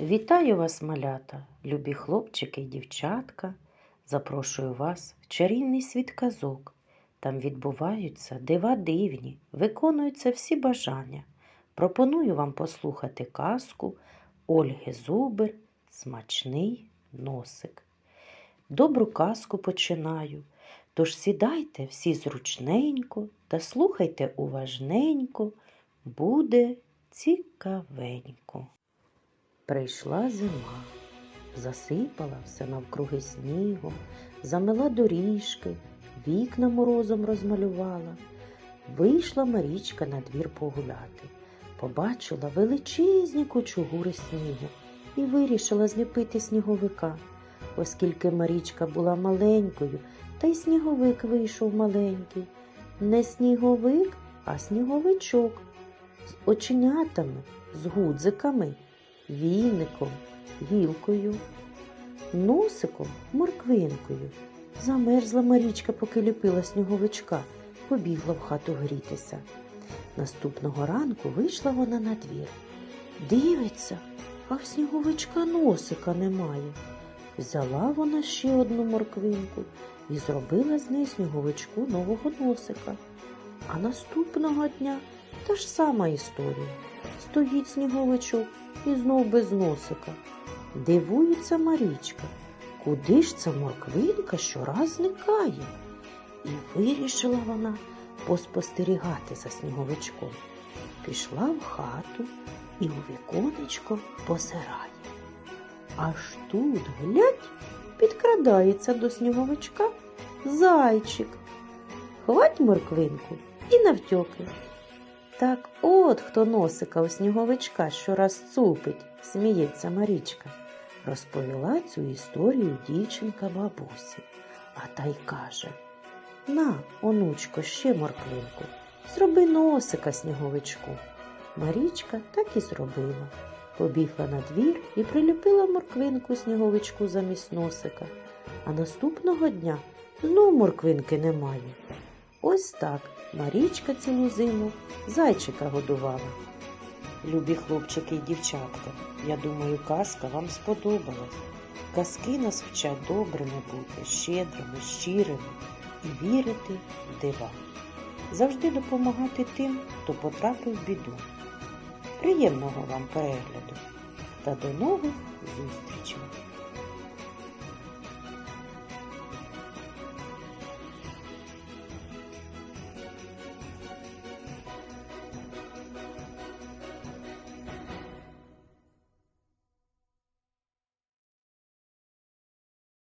Вітаю вас, малята, любі хлопчики і дівчатка. Запрошую вас в чарівний світ казок. Там відбуваються дива дивні, виконуються всі бажання. Пропоную вам послухати казку Ольги Зубер Смачний носик. Добру казку починаю. Тож сідайте всі зручненько та слухайте уважненько, буде цікавенько. Прийшла зима, засипала все навкруги снігом, замила доріжки, вікна морозом розмалювала. Вийшла Марічка на двір погуляти, побачила величезні кучугури снігу і вирішила зліпити сніговика. Оскільки Марічка була маленькою, та й сніговик вийшов маленький. Не сніговик, а сніговичок з оченятами, з гудзиками війником, гілкою, носиком, морквинкою. Замерзла Марічка, поки ліпила сніговичка, побігла в хату грітися. Наступного ранку вийшла вона на двір. Дивиться, а в сніговичка носика немає. Взяла вона ще одну морквинку і зробила з неї сніговичку нового носика. А наступного дня та ж сама історія. Стоїть сніговичок і знов без носика. Дивується Марічка, куди ж ця морквинка щораз зникає? І вирішила вона поспостерігати за сніговичком. Пішла в хату і у віконечко позирає. Аж тут, глядь, підкрадається до сніговичка зайчик. Хвать морквинку і навтьоки. Так от хто носика у сніговичка щораз цупить, сміється Марічка. Розповіла цю історію дівчинка бабусі, а та й каже На, онучко, ще морквинку, зроби носика сніговичку. Марічка так і зробила. Побігла на двір і приліпила морквинку сніговичку замість носика. А наступного дня знов морквинки немає. Ось так Марічка цілу зиму зайчика годувала. Любі хлопчики і дівчатка, я думаю, казка вам сподобалась. Казки нас вчать добрими бути, щедрими, щирими і вірити в дива. Завжди допомагати тим, хто потрапив в біду. Приємного вам перегляду та до нових зустрічей!